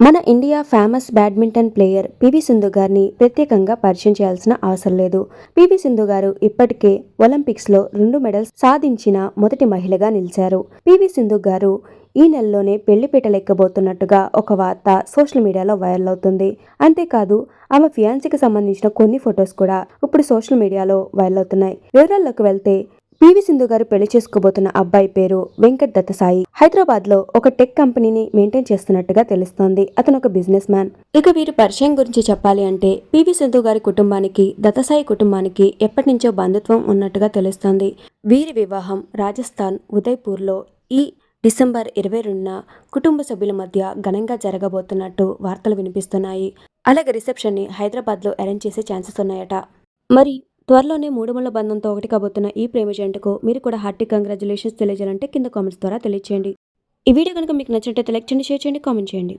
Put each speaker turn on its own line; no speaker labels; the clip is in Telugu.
మన India famous badminton player P V Sindhu గారిని ప్రత్యేకంగా పరిచయం చేయాల్సిన అవసరం లేదు. పివి సింధు గారు ఇప్పటికే ఒలింపిక్స్లో రెండు మెడల్స్ సాధించిన మొదటి మహిళగా నిలిచారు. పివి సింధు గారు ఈ నెలలోనే పెళ్ళిపీటలు ఎక్కబోతున్నట్టుగా ఒక వార్త సోషల్ మీడియాలో వైరల్ అవుతుంది. అంతేకాదు ఆమె ఫియాన్సీకి సంబంధించిన కొన్ని ఫొటోస్ కూడా ఇప్పుడు సోషల్ మీడియాలో వైరల్ అవుతున్నాయి. వివరాల్లోకి వెళ్తే పివి సింధు గారు పెళ్ళి చేసుకోబోతున్న అబ్బాయి పేరు వెంకట్ దత్తసాయి. హైదరాబాద్లో ఒక టెక్ కంపెనీని మెయింటైన్ చేస్తున్నట్టుగా తెలుస్తోంది. అతను ఒక బిజినెస్ మ్యాన్. ఇక వీరి పరిచయం గురించి చెప్పాలి అంటే పివి సింధు గారి కుటుంబానికి దత్తసాయి కుటుంబానికి ఎప్పటి నుంచో బంధుత్వం ఉన్నట్టుగా తెలుస్తోంది. వీరి వివాహం రాజస్థాన్ ఉదయ్పూర్లో ఈ డిసెంబర్ ఇరవై రెండున కుటుంబ సభ్యుల మధ్య ఘనంగా జరగబోతున్నట్టు వార్తలు వినిపిస్తున్నాయి. అలాగే రిసెప్షన్ని హైదరాబాద్లో అరేంజ్ చేసే ఛాన్సెస్ ఉన్నాయట. మరి త్వరలోనే మూడు బంధంతో ఒకటి కాబోతున్న ఈ ప్రేమ జంటకు మీరు కూడా హార్టీ కంగ్రాచులేషన్స్ తెలియజేయాలంటే కింద కామెంట్స్ ద్వారా తెలియచేయండి. ఈ వీడియో కనుక మీకు నచ్చినట్లయితే లైక్ చేయండి షేర్ చేయండి కామెంట్ చేయండి.